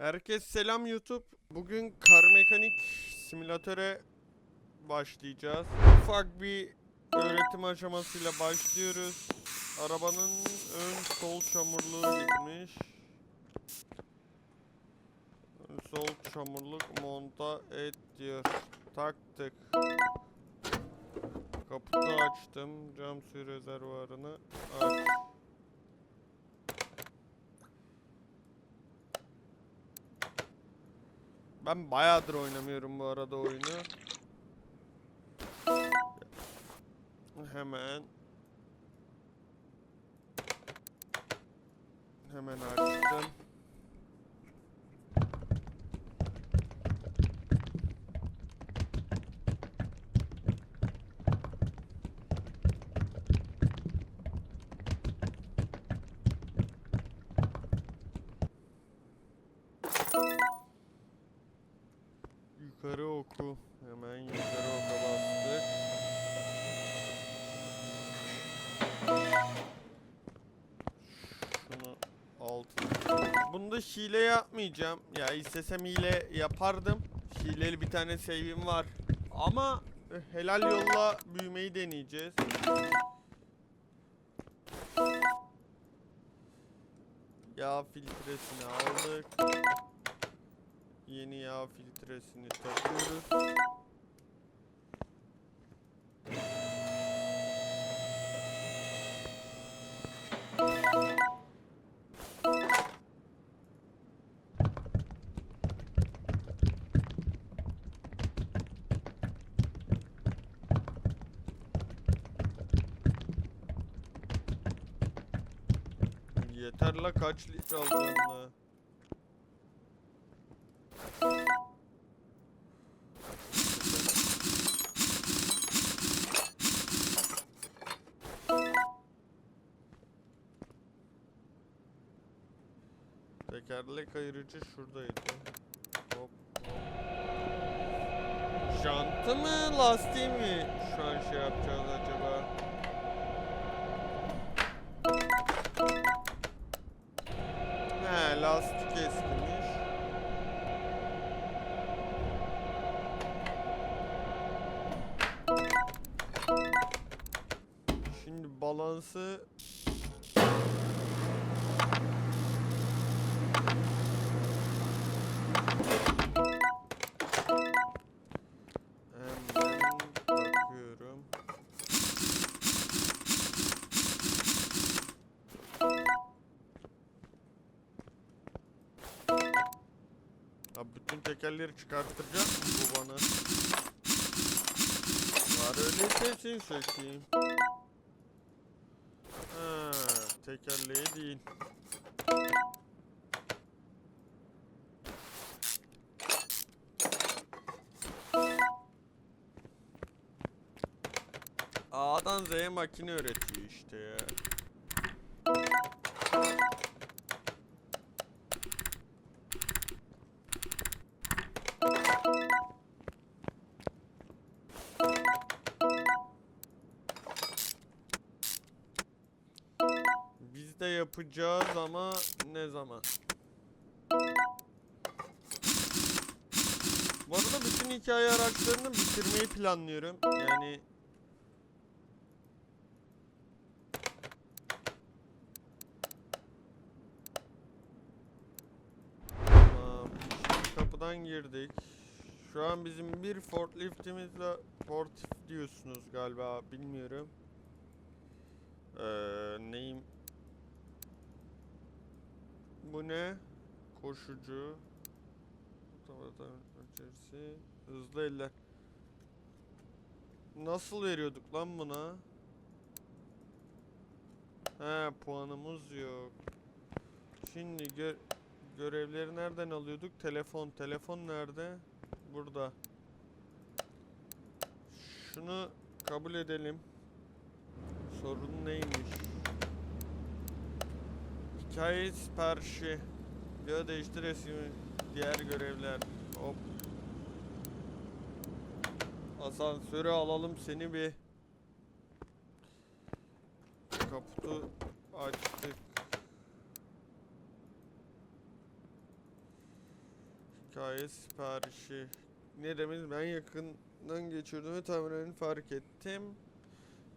Herkes selam YouTube. Bugün kar mekanik simülatöre başlayacağız. Ufak bir öğretim aşamasıyla başlıyoruz. Arabanın ön sol çamurluğu gitmiş. Ön sol çamurluk monta et diyor. Taktık. Kaputu açtım. Cam suyu rezervuarını aç. Ben bayağıdır oynamıyorum bu arada oyunu. Hemen Hemen açtım. Hile yapmayacağım. Ya istesem hile yapardım. Hileli bir tane save'im var. Ama helal yolla büyümeyi deneyeceğiz. Yağ filtresini aldık. Yeni yağ filtresini takıyoruz. Yeter la kaç litre la. Tekerlek ayırıcı şuradaydı. Hop. Jantı mı lastiği mi şu an şey yapacağız acaba? Abi bütün tekerleri çıkarttıracak mı bu bana? Var öyleyse şey sökeyim. Ha, tekerleği değil. A'dan Z'ye makine öğretiyor işte ya. De yapacağız ama ne zaman? Bu arada bütün hikaye araçlarını bitirmeyi planlıyorum. Yani Tamam. Kapıdan girdik. Şu an bizim bir forkliftimiz var. Forklift diyorsunuz galiba. Bilmiyorum. Ee, neyim? Bu ne? Koşucu. İçerisi. Hızlı eller. Nasıl veriyorduk lan buna? He puanımız yok. Şimdi gö görevleri nereden alıyorduk? Telefon. Telefon nerede? Burada. Şunu kabul edelim. Sorun neymiş? Hikaye siparişi. Video değiştir resmi. Diğer görevler. Hop. Asansöre alalım seni bir. Kaputu açtık. Hikaye siparişi. Ne demek ben yakından geçiyordum ve tamamen fark ettim.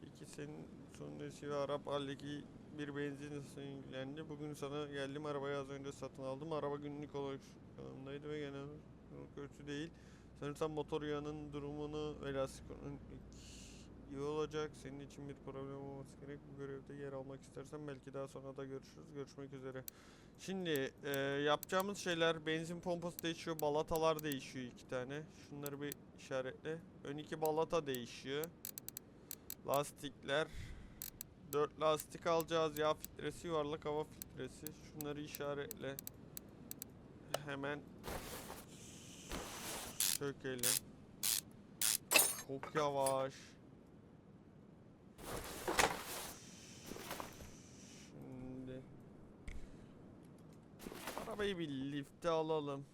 İki senin sonrası ve Arap Hal'deki bir benzin istasyonu ilgilendi. Bugün sana geldim arabayı az önce satın aldım. Araba günlük olarak yanımdaydı ve genel kötü değil. Sanırsam motor yağının durumunu ve lastik iyi olacak. Senin için bir problem olması gerek. Bu görevde yer almak istersen belki daha sonra da görüşürüz. Görüşmek üzere. Şimdi e, yapacağımız şeyler benzin pompası değişiyor, balatalar değişiyor iki tane. Şunları bir işaretle. Ön iki balata değişiyor. Lastikler. Dört lastik alacağız. Yağ filtresi, yuvarlak hava filtresi. Şunları işaretle. Hemen sökelim. Çok yavaş. Şimdi arabayı bir lifte alalım.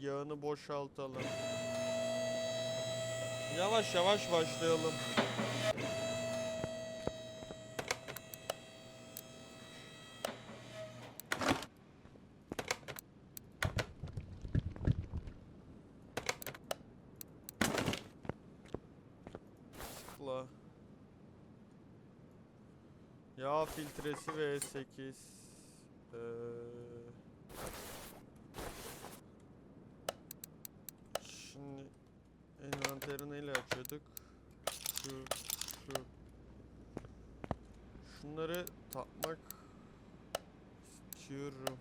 Yağını boşaltalım. Yavaş yavaş başlayalım. Tıkla. Yağ filtresi V8. Ee, şimdi envanteri neyle açıyorduk? Şu, şu. Şunları takmak istiyorum.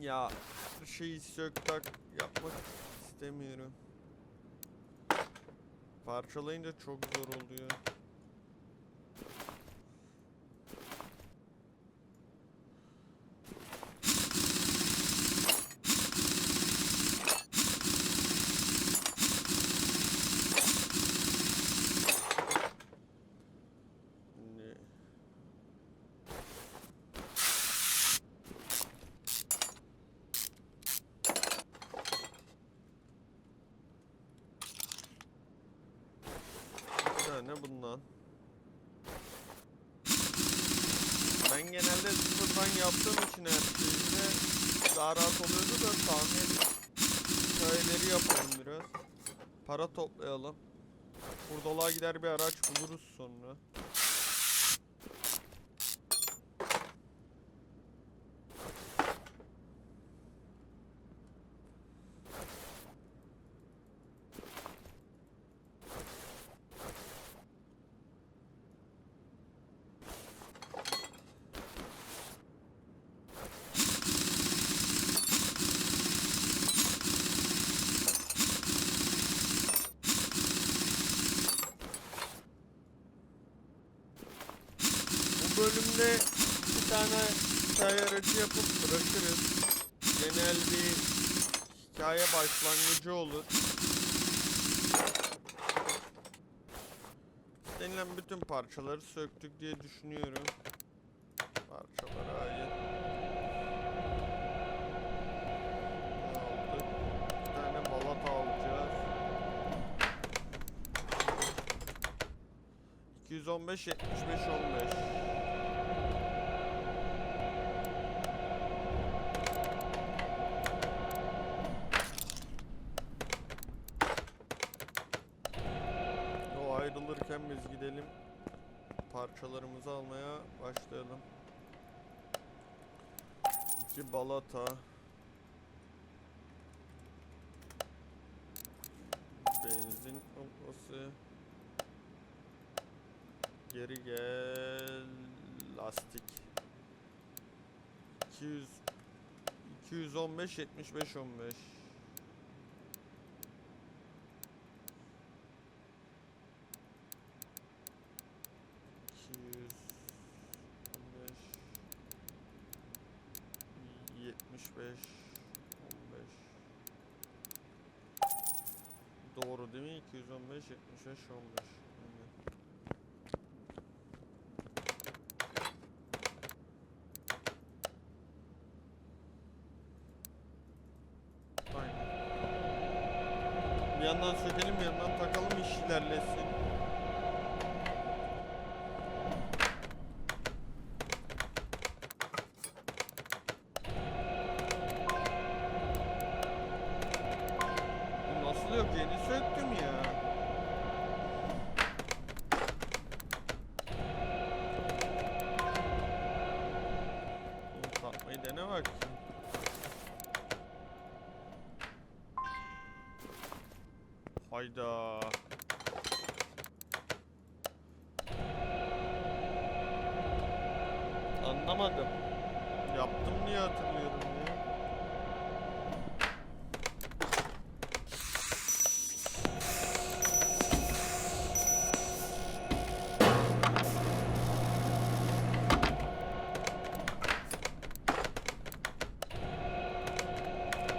Ya şeyi sök tak yapmak istemiyorum. Parçalayınca çok zor oluyor. Ne? Bir tane bundan. Ben sıfırdan yaptığım için her şeyde daha rahat oluyordu da tahmin hikayeleri yapalım biraz. Para toplayalım. Hurdalığa gider bir araç buluruz sonra. Bölümde bir tane hikaye aracı yapıp bırakırız. Genel bir hikaye başlangıcı olur. Denilen bütün parçaları söktük diye düşünüyorum. Parçalara ait. Bir tane alacağız. 215 75 15. parçalarımızı almaya başlayalım. İki balata. Benzin pompası. Geri gel. Lastik. 200 215 75 15. 20 215 75 15. Bir yandan sökelim bir yandan takalım iş ilerlesin.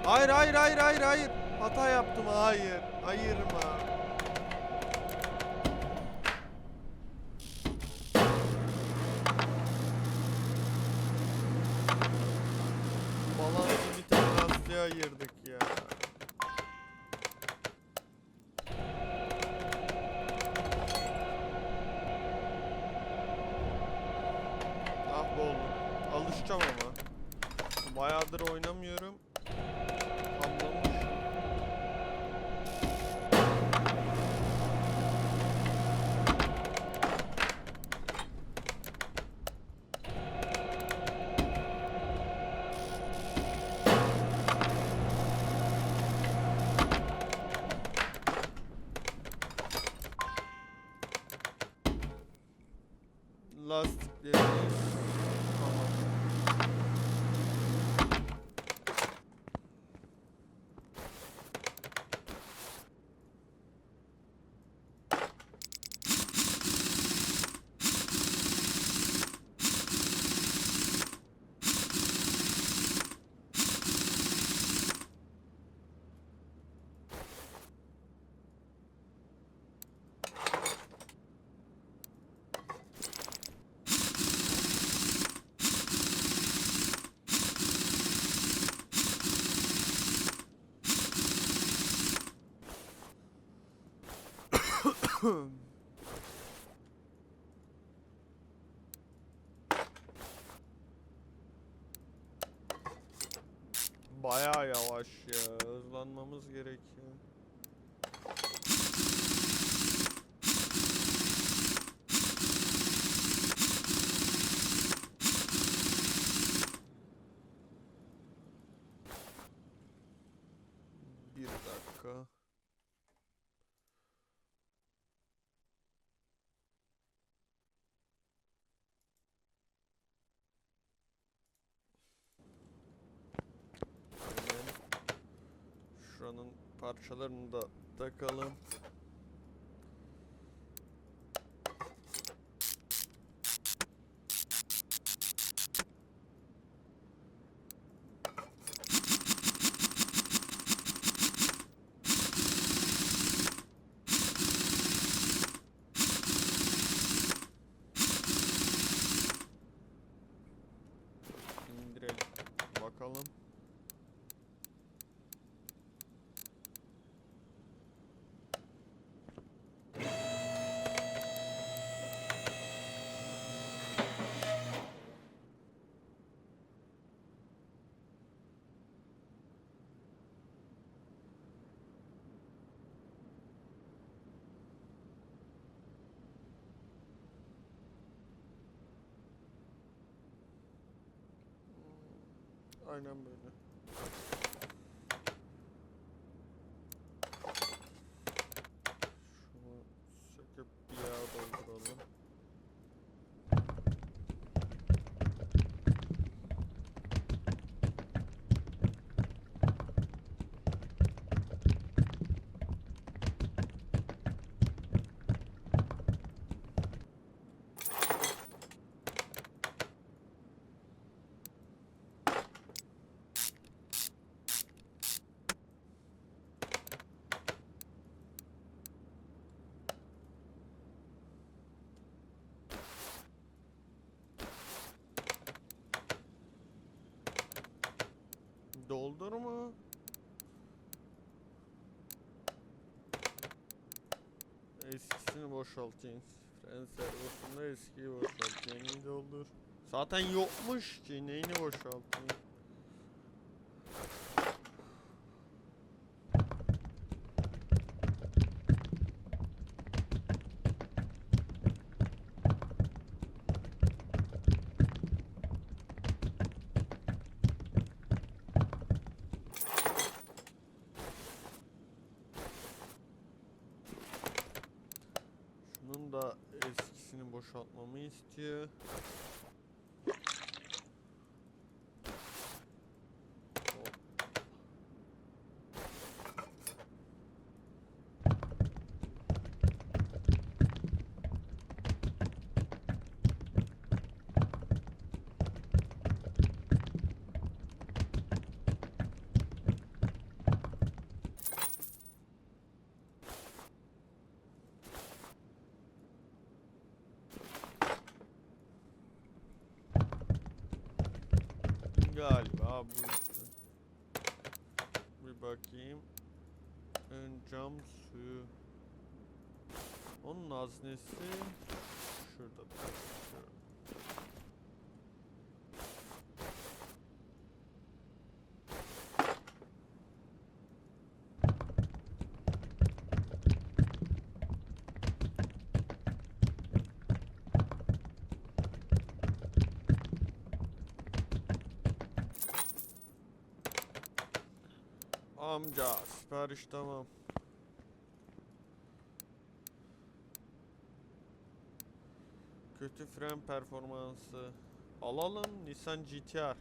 Hayır hayır hayır hayır hayır. Hata yaptım hayır. Ayırma. Balansı bir tane lastiğe ayırdık ya. Ah be oğlum. Alışacağım ama. Bayağıdır oynamıyorum. Anlamış. Lastiklerimiz tamam. Bayağı yavaş ya. Hızlanmamız gerekiyor. Bir dakika. Hemen şuranın parçalarını da takalım. Aynen böyle. Şunu söküp bir yağ dolduralım. Doldurma. Eskisini boşaltayım. Fren servosunda eskiyi boşalt. Yeniyi doldur. Zaten yokmuş ki. Neyini boşaltayım? Şunun da Galiba bu. Bir bakayım. Ön cam suyu. Onun haznesi şurada. Şurada. Amca sipariş tamam. Kötü fren performansı. Alalım Nissan GTR. Şöyle.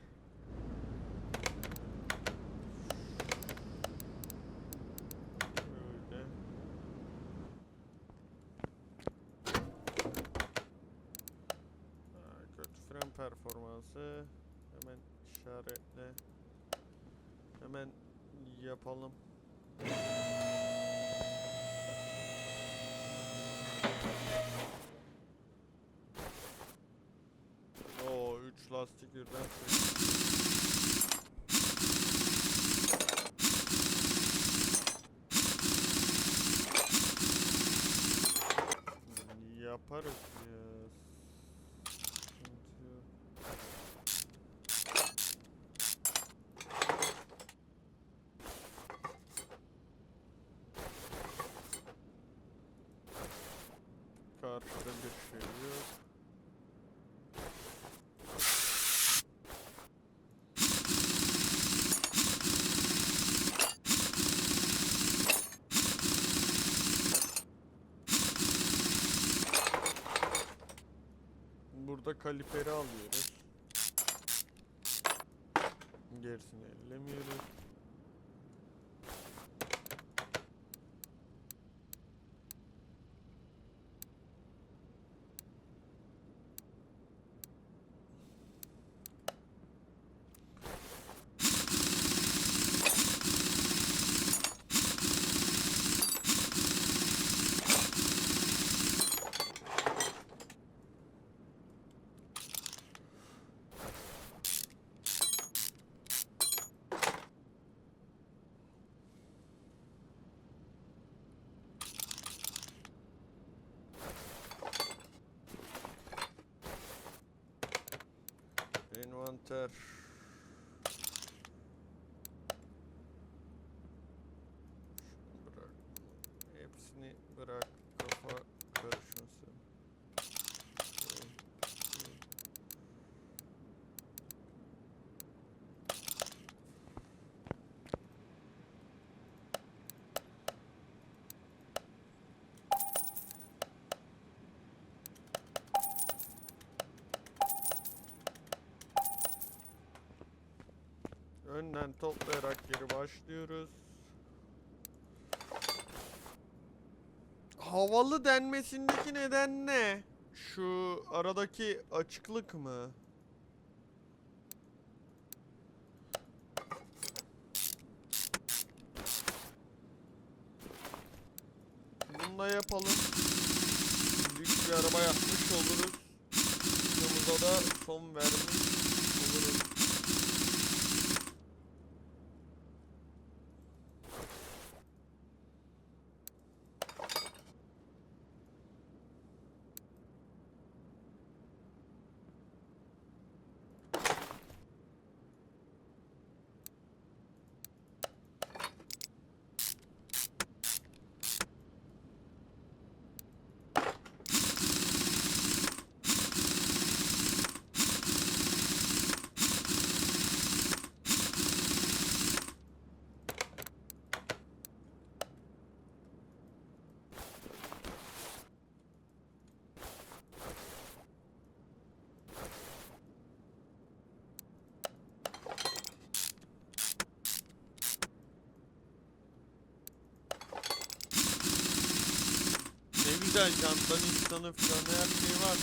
Kötü fren performansı. Hemen işaretle. Hemen yapalım. Oo 3 lastik birden. Yaparız ya. Sıkıntı yok. Karşıda bir şey yok. Burada kaliperi yeter. Önden toplayarak geri başlıyoruz. Havalı denmesindeki neden ne? Şu aradaki açıklık mı? Bunu da yapalım. Lüks bir araba yapmış oluruz. Videomuza da son vermiş oluruz. Ne güzel janttan insanı falan her şey var.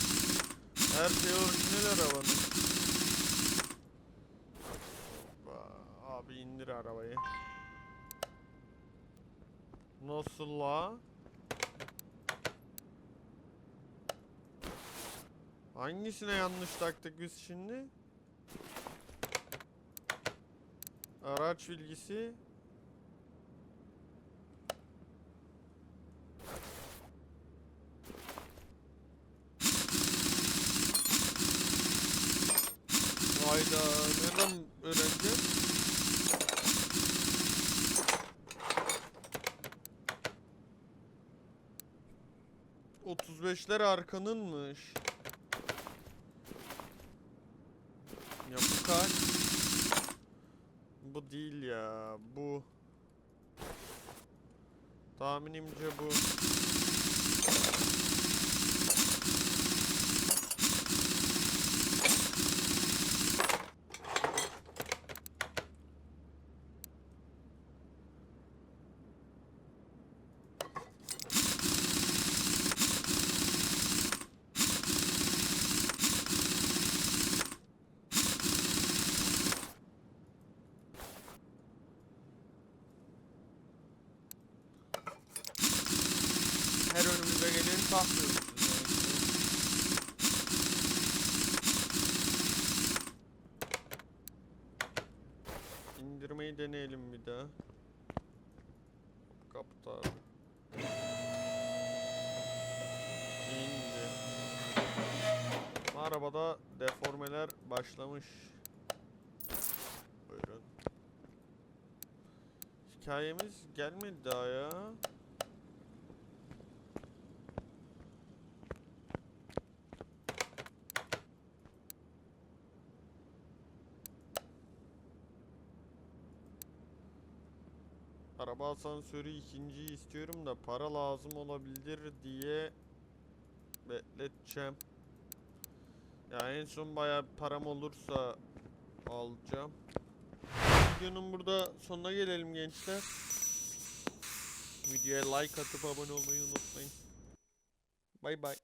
Her şey orijinal arabanın. Abi indir arabayı. Nasıl la? Hangisine yanlış taktık biz şimdi? Araç bilgisi. Hayda nereden öğreneceğim? Otuz beşler arkanınmış. Ya bu kaç? Bu değil ya. Bu. Tahminimce bu. Her önümüze geleni taklıyoruz. İndirmeyi deneyelim bir daha. Kapta abi. İndi. Bu Arabada deformeler başlamış. Buyurun. Hikayemiz gelmedi daha ya. Araba asansörü ikinciyi istiyorum da para lazım olabilir diye bekleteceğim. Ya en son bayağı param olursa alacağım. Videonun burada sonuna gelelim gençler. Videoya like atıp abone olmayı unutmayın. Bay bay.